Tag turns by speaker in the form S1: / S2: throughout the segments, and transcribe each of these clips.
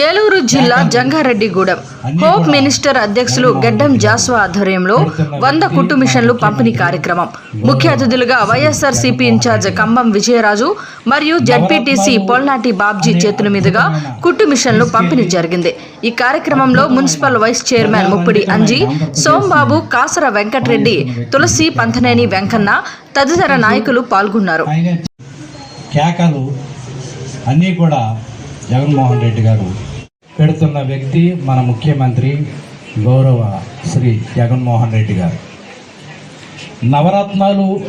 S1: ఏలూరు జిల్లా Jangareddygudem. Hope minister అధ్యక్షులు గెడ్డం జాస్వా ఆధ్వర్యంలో వంద కుట్టు మిషన్లు పంపిణీ కార్యక్రమం. ముఖ్య అతిథులుగా వైఎస్ఆర్ సిపి ఇన్ఛార్జ్ కంబం విజయరాజు మరియు జడ్పీటీసీ పొల్నాటి బాబ్జీ చేతుల మీదుగా కుట్టు మిషన్లు పంపిణీ జరిగింది. ఈ కార్యక్రమంలో municipal vice chairman Muppidi Anji Sombabu Kasara Venkatareddy Tulasi Pantaneni Venkanna తదితర నాయకులు పాల్గొన్నారు.
S2: కేకలు అన్నీ కూడా జగన్మోహన్ రెడ్డి గారు పెడుతున్న వ్యక్తి మన ముఖ్యమంత్రి గౌరవ శ్రీ జగన్మోహన్ రెడ్డి గారు. నవరత్నాలు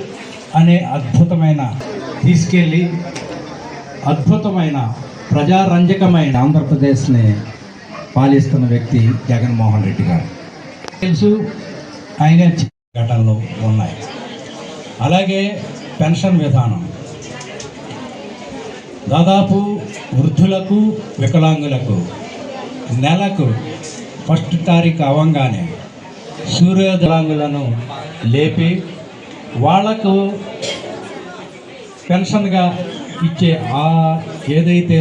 S2: అనే అద్భుతమైన తీసుకెళ్ళి అద్భుతమైన ప్రజారంజకమైన ఆంధ్రప్రదేశ్ని పాలిస్తున్న వ్యక్తి జగన్మోహన్ రెడ్డి గారు. తెలుసు ఆయన ఘటనలు ఉన్నాయి. అలాగే పెన్షన్ విధానం. దాదాపు వృద్ధులకు వికలాంగులకు నెలకు ఫస్ట్ తారీఖు అవ్వంగానే సూర్యోదలాంగులను లేపి వాళ్ళకు పెన్షన్గా ఇచ్చే ఆ ఏదైతే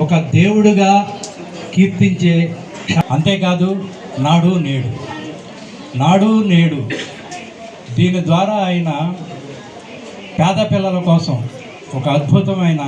S2: ఒక దేవుడుగా కీర్తించే అంతేకాదు నాడు నేడు. నాడు నేడు. దీని ద్వారా ఆయన పేద పిల్లల కోసం ఒక అద్భుతమైన